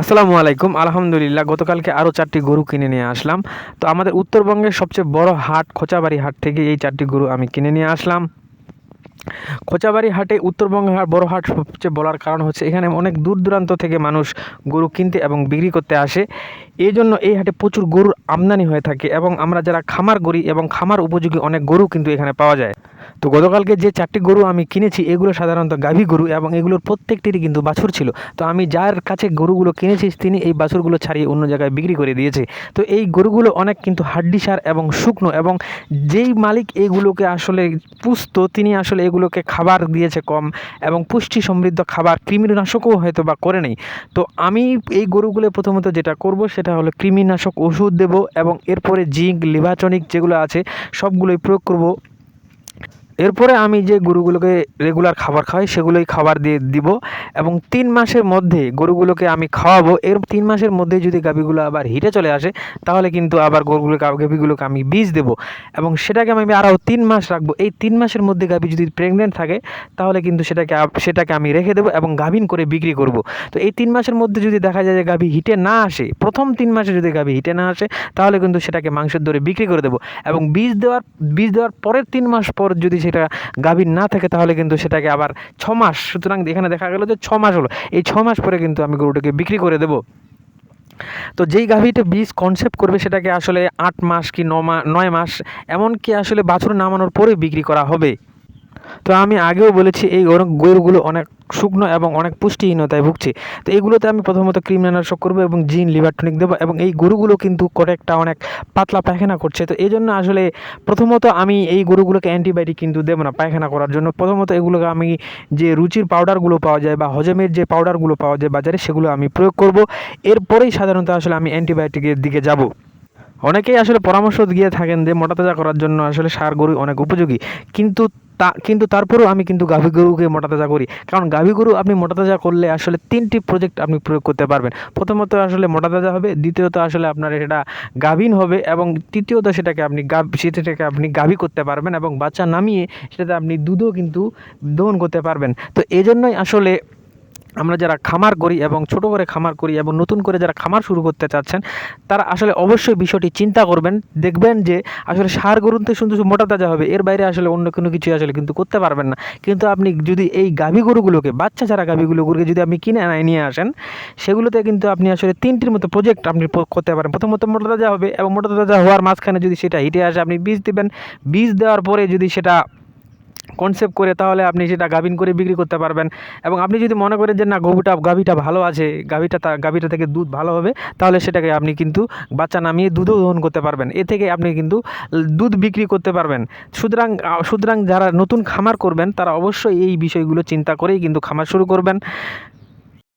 আসসালামু আলাইকুম। আলহামদুলিল্লাহ, গতকালকে আরও চারটি গরু কিনে নিয়ে আসলাম। তো আমাদের উত্তরবঙ্গের সবচেয়ে বড় হাট খোঁচাবাড়ি হাট থেকে এই চারটি গরু আমি কিনে নিয়ে আসলাম। খোঁচাবাড়ি হাটে উত্তরবঙ্গের হাট বড় হাট সবচেয়ে বলার কারণ হচ্ছে এখানে অনেক দূর দূরান্ত থেকে মানুষ গরু কিনতে এবং বিক্রি করতে আসে। এই জন্য এই হাটে প্রচুর গরুর আমদানি হয়ে থাকে এবং আমরা যারা খামার করি এবং খামার উপযোগী অনেক গরু কিন্তু এখানে পাওয়া যায়। তো গতকালকে যে চারটি গরু আমি কিনেছি, এগুলো সাধারণত গাভী গরু এবং এগুলোর প্রত্যেকটিরই কিন্তু বাছুর ছিল। তো আমি যার কাছে গরুগুলো কিনেছি, তিনি এই বাছুরগুলো ছাড়িয়ে অন্য জায়গায় বিক্রি করে দিয়েছে। তো এই গরুগুলো অনেক কিন্তু হাড্ডিসার এবং শুকনো এবং যেই মালিক এইগুলোকে আসলে পুষতো, তিনি আসলে এগুলোকে খাবার দিয়েছে কম এবং পুষ্টি সমৃদ্ধ খাবার, কৃমিনাশকও হয়তো বা করে নেই। তো আমি এই গরুগুলো প্রথমত যেটা করব, সেটা হলো কৃমিনাশক ওষুধ দেব এবং এরপরে জিঙ্ক লিভাচনিক যেগুলো আছে, সবগুলোই প্রয়োগ করব। এরপরে আমি যে গরুগুলোকে রেগুলার খাবার খাওয়াই, সেগুলোই খাবার দিয়ে দিব এবং তিন মাসের মধ্যে গরুগুলোকে আমি খাওয়াবো। এর তিন মাসের মধ্যে যদি গাভীগুলো আবার হিটে চলে আসে, তাহলে কিন্তু আবার গরুগুলোকে, গাভীগুলোকে আমি বীজ দেবো এবং সেটাকে আমি আরও তিন মাস রাখব। এই তিন মাসের মধ্যে গাভী যদি প্রেগনেন্ট থাকে, তাহলে কিন্তু সেটাকে সেটাকে আমি রেখে দেবো এবং গাভীন করে বিক্রি করব। তো এই তিন মাসের মধ্যে যদি দেখা যায় যে গাভী হিটে না আসে, প্রথম তিন মাসে যদি গাভী হিটে না আসে, তাহলে কিন্তু সেটাকে মাংসের দরে বিক্রি করে দেবো এবং বীজ দেওয়ার বীজ দেওয়ার পরের তিন মাস পর যদি সেটা গাভীর না থাকে তাহলে কিন্তু সেটাকে আবার ছ মাস সুতরাং এখানে দেখা গেলো যে ছ মাস হলো। এই ছ মাস পরে কিন্তু আমি গরুটাকে বিক্রি করে দেবো। তো যেই গাভীটা বীজ কনসেপ্ট করবে সেটাকে আসলে আট মাস কি ন মাস নয় মাস, এমনকি আসলে বাছুর নামানোর পরে বিক্রি করা হবে। তো আমি আগেও বলেছি, এই গরু গরুগুলো অনেক শুকনো এবং অনেক পুষ্টিহীনতায় ভুগছে। তো এগুলোতে আমি প্রথমত কৃমিনাশক করব এবং জিন, লিভার টনিক দেবো এবং এই গরুগুলো কিন্তু কয়েকটা অনেক পাতলা পায়খানা করছে। তো এই জন্য আসলে প্রথমত আমি এই গরুগুলোকে অ্যান্টিবায়োটিক কিন্তু দেবো না পায়খানা করার জন্য। প্রথমত এগুলোকে আমি যে রুচির পাউডারগুলো পাওয়া যায় বা হজমের যে পাউডারগুলো পাওয়া যায় বাজারে, সেগুলো আমি প্রয়োগ করব। এরপরেই সাধারণত আসলে আমি অ্যান্টিবায়োটিকের দিকে যাব। অনেকেই আসলে পরামর্শ দিয়ে থাকেন যে মোটা তাজা করার জন্য আসলে সার গরু অনেক উপযোগী। কিন্তু তা, কিন্তু তারপরেও আমি কিন্তু গাভী গরুকে মোটা তাজা করি। কারণ গাভী গরু আপনি মোটা তাজা করলে আসলে তিনটি প্রজেক্ট আপনি প্রয়োগ করতে পারবেন। প্রথমত আসলে মোটা তাজা হবে, দ্বিতীয়ত আসলে আপনার সেটা গাভীন হবে এবং তৃতীয়ত সেটাকে আপনি গাভ, সেটাকে আপনি গাভী করতে পারবেন এবং বাচ্চা নামিয়ে সেটাতে আপনি দুধও কিন্তু দহন করতে পারবেন। তো এজন্যই আসলে আমরা যারা খামার করি এবং ছোট করে খামার করি এবং নতুন করে যারা খামার শুরু করতে চাচ্ছেন, তারা আসলে অবশ্যই বিষয়টি চিন্তা করবেন। দেখবেন যে আসলে সার গরুতে শুধু মোটা তাজা হবে, এর বাইরে আসলে অন্য কোনো কিছু আসলে কিন্তু করতে পারবেন না। কিন্তু আপনি যদি এই গাভী গরুগুলোকে, বাচ্চা ছাড়া গাভীগুলোকে যদি আপনি কিনে আনায় নিয়ে আসেন, সেগুলোতে কিন্তু আপনি আসলে তিনটির মতো প্রজেক্ট আপনি করতে পারেন। প্রথমত মোটা তাজা হবে এবং মোটা তাজা হওয়ার মাঝখানে যদি সেটা হিটে আসে, আপনি বীজ দেবেন। বীজ দেওয়ার পরে যদি সেটা কনসেপ্ট করে তাহলে আপনি সেটা গাভিন করে বিক্রি করতে পারবেন। এবং আপনি যদি মনে করেন যে না, গরুটা, গাভিটা ভালো আছে, গাভিটা গাভিটা থেকে দুধ ভালো হবে, তাহলে সেটাকে আপনি কিন্তু বাচ্চা নামিয়ে দুধও দহন করতে পারবেন। এ থেকে আপনি কিন্তু দুধ বিক্রি করতে পারবেন। সুতরাং সুতরাং যারা নতুন খামার করবেন, তারা অবশ্যই এই বিষয়গুলো চিন্তা করেই কিন্তু খামার শুরু করবেন।